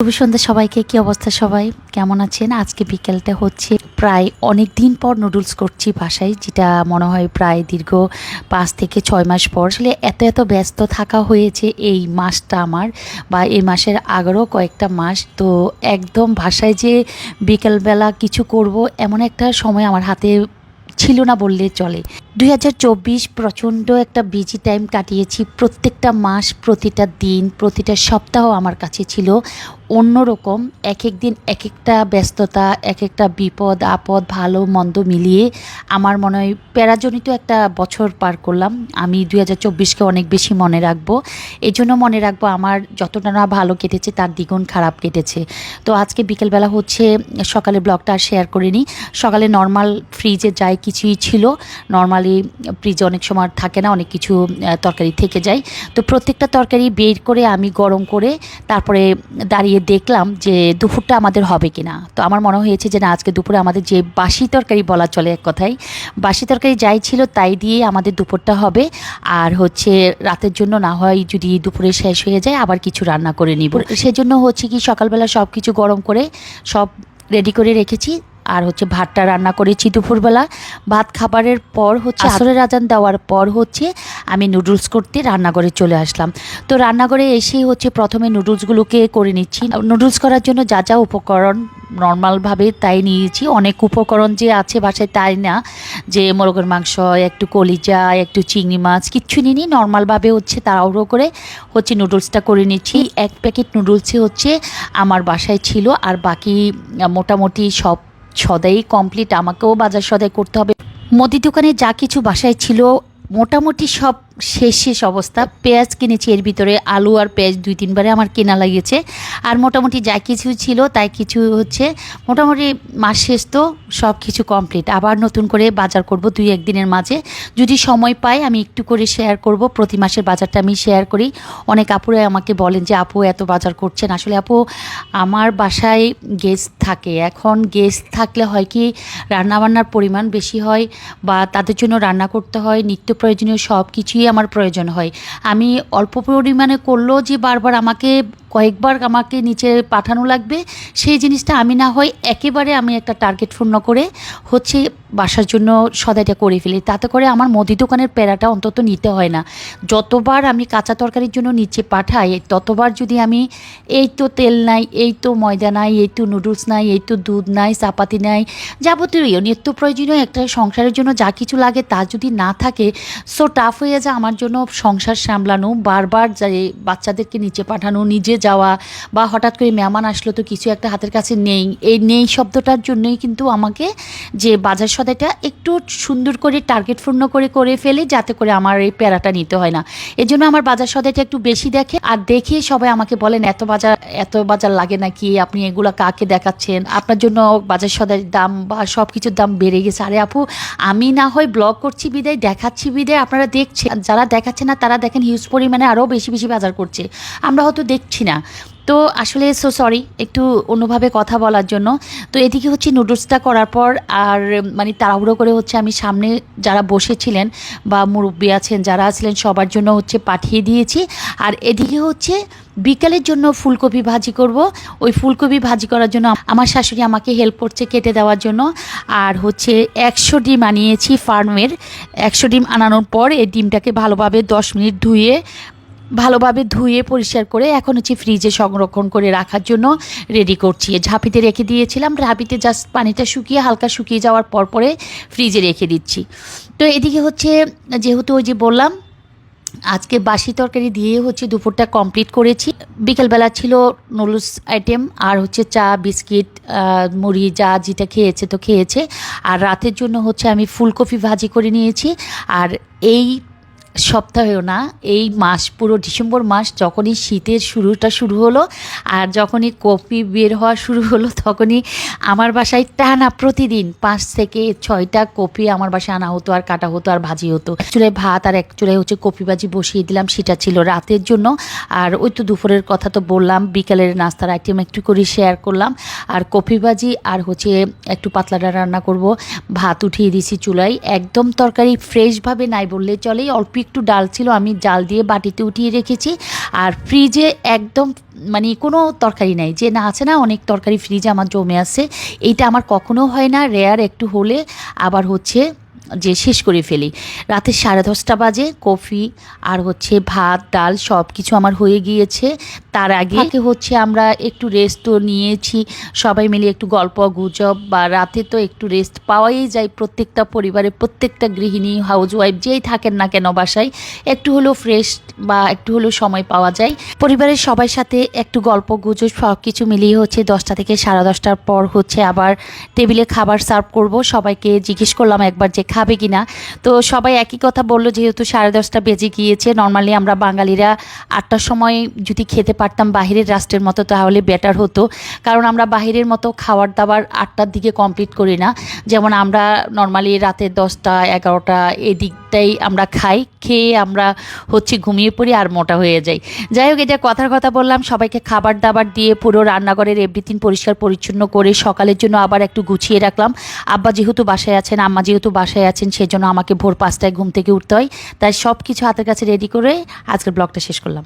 শুভ সন্ধ্যা সবাইকে, কি অবস্থা সবাই? কেমন আছেন? আজকে বিকেলটা হচ্ছে প্রায় অনেক দিন পর নুডলস করছি বাসায়, যেটা মনে হয় প্রায় দীর্ঘ পাঁচ থেকে ছয় মাস পর। আসলে এত এত ব্যস্ত থাকা হয়েছে এই মাসটা আমার, বা এই মাসের আগেরও কয়েকটা মাস। তো একদম ভাষায় যে বিকেলবেলা কিছু করব, এমন একটা সময় আমার হাতে ছিল না বললে চলে। দুই হাজার চব্বিশ প্রচণ্ড একটা বিজি টাইম কাটিয়েছি। প্রত্যেকটা মাস, প্রতিটা দিন, প্রতিটা সপ্তাহ আমার কাছে ছিল অন্যরকম। এক এক দিন এক একটা ব্যস্ততা এক একটা বিপদ, আপদ, ভালো, মন্দ মিলিয়ে আমার মনে হয় প্যারাজনিত একটা বছর পার করলাম। আমি দুই হাজার চব্বিশকে অনেক বেশি মনে রাখব। এই জন্য মনে রাখব আমার যতটা না ভালো কেটেছে, তার দ্বিগুণ খারাপ কেটেছে। তো আজকে বিকেলবেলা হচ্ছে, সকালে ব্লগটা আর শেয়ার করিনি। সকালে নর্মাল ফ্রিজে যাই কিছুই ছিল নর্মালি ফ্রিজে অনেক সময় থাকে না অনেক কিছু তরকারি থেকে যায়। তো প্রত্যেকটা তরকারি বের করে আমি গরম করে তারপরে দাঁড়িয়ে দেখলাম যে দুপুরটা আমাদের হবে কিনা। তো আমার মনে হয়েছে যে না আজকে দুপুরে আমাদের যে বাসি তরকারি বলা চলে এক কথাই বাসি তরকারি যাই ছিল তাই দিয়ে আমাদের দুপুরটা হবে। আর হচ্ছে রাতের জন্য না হয় যদি দুপুরে শেষ হয়ে যায় আবার কিছু রান্না করে নিব। সেজন্য হচ্ছে কি সকালবেলা সব কিছু গরম করে সব রেডি করে রেখেছি। আর হচ্ছে ভাতটা রান্না করেছি দুপুরবেলা। ভাত খাবারের পর হচ্ছে আসরের আজান দেওয়ার পর হচ্ছে আমি নুডলস করতে রান্নাঘরে চলে আসলাম। তো রান্নাঘরে এসেই হচ্ছে প্রথমে নুডলসগুলোকে করে নিচ্ছি। নুডলস করার জন্য যা যা উপকরণ নর্মালভাবে তাই নিয়েছি। অনেক উপকরণ যে আছে বাসায় তাই না। যে মোরগের মাংস একটু কলিজা একটু চিংড়ি মাছ কিচ্ছু নিনি নর্মালভাবে হচ্ছে তাড়াহুড়ো করে হচ্ছে নুডলসটা করে নিচ্ছি। এক প্যাকেট নুডলসই হচ্ছে আমার বাসায় ছিল। আর বাকি মোটামুটি সব সদাই কমপ্লিট আমাকেও বাজার সদাই করতে হবে। মুদি দোকানে যা কিছু বাসায় ছিল, মোটামুটি সব শেষ শেষ অবস্থা। পেঁয়াজ কিনেছি, এর ভিতরে আলু আর পেঁয়াজ দুই তিনবারে আমার কেনা লাগিয়েছে। আর মোটামুটি যা কিছু ছিল তাই কিছু হচ্ছে, মোটামুটি মাস শেষ তো সব কিছু কমপ্লিট আবার নতুন করে বাজার করব দুই একদিনের মাঝে। যদি সময় পাই আমি একটু করে শেয়ার করব, প্রতি মাসের বাজারটা আমি শেয়ার করি। অনেক আপুরা আমাকে বলেন যে, আপু, এত বাজার করছেন। আসলে আপু, আমার বাসায় গেস্ট থাকে। এখন গেস্ট থাকলে হয় কি, রান্নাবান্নার পরিমাণ বেশি হয় বা তাদের জন্য রান্না করতে হয়, নিত্য প্রয়োজনীয় সব কিছুই আমার প্রয়োজন হয়। আমি অল্প পরিমাণে করলেও যে বারবার আমাকে কয়েকবার আমাকে নিচে পাঠানো লাগবে। সেই জিনিসটা আমি না হয় একেবারে আমি একটা টার্গেট পূর্ণ করে হচ্ছে বাসার জন্য সদাইটা করে ফেলি। তাতে করে আমার মুদি দোকানের প্যারাটা অন্তত নিতে হয় না। যতবার আমি কাঁচা তরকারির জন্য নিচে পাঠাই, ততবার যদি আমি এই তো তেল নাই, এই তো ময়দা নাই, এই তো নুডলস নাই, এই তো দুধ নাই, চাপাতি নাই, যাবতীয় নিত্য প্রয়োজনীয় একটা সংসারের জন্য যা কিছু লাগে তা যদি না থাকে সো টাফ হয়ে যায় আমার জন্য সংসার সামলানো, বারবার যে বাচ্চাদেরকে নিচে পাঠানো নিজে যাওয়া বা হঠাৎ করে মেহমান আসলো তো কিছু একটা হাতের কাছে নেই। এই নেই শব্দটার জন্যই কিন্তু আমাকে যে বাজার সদাইটা একটু সুন্দর করে টার্গেট পূর্ণ করে করে ফেলে যাতে করে আমার এই প্যারাটা নিতে হয় না। এই জন্য আমার বাজার সদাইটা একটু বেশি দেখে আর দেখে সবাই আমাকে বলেন, এত বাজার এত বাজার লাগে নাকি? আপনি এগুলো কাকে দেখাচ্ছেন? আপনার জন্য বাজার সদাইয়ের দাম বা সব কিছুর দাম বেড়ে গেছে। আরে আপু, আমি না হয় ব্লগ করছি বিদায়, দেখাচ্ছি বিদায়, আপনারা দেখছেন। যারা দেখাচ্ছে না তারা দেখেন হিউজ পরিমাণে আরও বেশি বেশি বাজার করছে। আমরা হয়তো দেখছি না। তো আসলে সো সরি একটু অন্যভাবে কথা বলার জন্য। তো এদিকে হচ্ছে নুডলসটা করার পর আর মানে তাড়াহুড়ো করে হচ্ছে আমি সামনে যারা বসেছিলেন বা মুরব্বী আছেন, যারা আছিলেন, সবার জন্য হচ্ছে পাঠিয়ে দিয়েছি। আর এদিকে হচ্ছে বিকালের জন্য ফুলকপি ভাজি করব। ওই ফুলকপি ভাজি করার জন্য আমার শাশুড়ি আমাকে হেল্প করছে কেটে দেওয়ার জন্য। আর হচ্ছে একশো ডিম আনিয়েছি ফার্মের একশো ডিম আনানোর পর এই ডিমটাকে ভালোভাবে দশ মিনিট ধুয়ে ভালোভাবে ধুয়ে পরিষ্কার করে এখন হচ্ছে ফ্রিজে সংরক্ষণ করে রাখার জন্য রেডি করছি। ঝাঁপিতে রেখে দিয়েছিলাম, ঝাঁপিতে জাস্ট পানিটা শুকিয়ে, হালকা শুকিয়ে যাওয়ার পর পরে ফ্রিজে রেখে দিচ্ছি। তো এদিকে হচ্ছে, যেহেতু ওই যে বললাম, আজকে বাসি তরকারি দিয়ে হচ্ছে দুপুরটা কমপ্লিট করেছি। বিকেলবেলা ছিল নুডলস আইটেম আর হচ্ছে চা, বিস্কিট মুড়ি, যা যেটা খেয়েছে তো খেয়েছে। আর রাতের জন্য হচ্ছে আমি ফুলকপি ভাজি করে নিয়েছি। আর এই সপ্তাহেও না, এই মাস পুরো ডিসেম্বর মাস যখনই শীতের শুরুটা শুরু হলো আর যখনই কপি বের হওয়া শুরু হলো তখনই আমার বাসায় টানা প্রতিদিন পাঁচ থেকে ছয়টা কপি আমার বাসায় আনা হতো আর কাটা হতো আর ভাজি হতো। চুলায় ভাত আর এক চুলায় হচ্ছে কপি ভাজি বসিয়ে দিলাম, সেটা ছিল রাতের জন্য। আর ওই তো দুপুরের কথা তো বললাম, বিকালের নাস্তার আইটেম একটু করে শেয়ার করলাম। আর কপি ভাজি আর হচ্ছে একটু পাতলাটা রান্না করব। ভাত উঠিয়ে দিছি চুলায়। একদম তরকারি ফ্রেশভাবে নাই বললে চলেই, অল্প একটু ডাল ছিল, আমি জাল দিয়ে বাটিতে উঠিয়ে রেখেছি। আর ফ্রিজে একদম মানে কোনো তরকারি নাই। যে না আছে না, অনেক তরকারি ফ্রিজে আমার জমে আছে। এইটা আমার কখনো হয় না রেয়ার একটু হলে। আবার হচ্ছে যে শেষ করে ফেলি। রাতে সাড়ে দশটা বাজে, কফি আর হচ্ছে ভাত, ডাল সব কিছু আমার হয়ে গিয়েছে। তার আগে হচ্ছে আমরা একটু রেস্ট তো নিয়েছি। সবাই মিলে একটু গল্প, গুজব বা রাতে তো একটু রেস্ট পাওয়াই যায়। প্রত্যেকটা পরিবারে প্রত্যেকটা গৃহিণী হাউস ওয়াইফ যেই থাকেন না কেন বাসায়, একটু হলেও ফ্রেশ বা একটু হলেও সময় পাওয়া যায়। পরিবারের সবার সাথে একটু গল্প, গুজব সব কিছু মিলিয়ে হচ্ছে দশটা থেকে সাড়ে দশটার পর হচ্ছে আবার টেবিলে খাবার সার্ভ করব। সবাইকে জিজ্ঞেস করলাম একবার যে খাবে কি না তো সবাই একই কথা বলল, যেহেতু সাড়ে দশটা বেজে গিয়েছে নর্মালি আমরা বাঙালিরা আটটার সময় যদি খেতে পারতাম বাহিরের রাষ্ট্রের মতো, তাহলে বেটার হতো। কারণ আমরা বাহিরের মতো খাবার দাবার আটটার দিকে কমপ্লিট করি না। যেমন আমরা নর্মালি রাতে দশটা, এগারোটা এদিকটাই আমরা খাই, খেয়ে আমরা হচ্ছে ঘুমিয়ে পড়ি আর মোটা হয়ে যাই। যাই হোক, এটা কথার কথা বললাম, সবাইকে খাবার দাবার দিয়ে পুরো রান্নাঘরের এভরিথিং পরিষ্কার পরিচ্ছন্ন করে সকালের জন্য আবার একটু গুছিয়ে রাখলাম। আব্বা যেহেতু বাসায় আছেন, আম্মা যেহেতু বাসায় আছেন, সেজন্য আমাকে ভোর পাঁচটায় ঘুম থেকে উঠতে হয়। তাই সব কিছু হাতের কাছে রেডি করে আজকের ব্লগটা শেষ করলাম।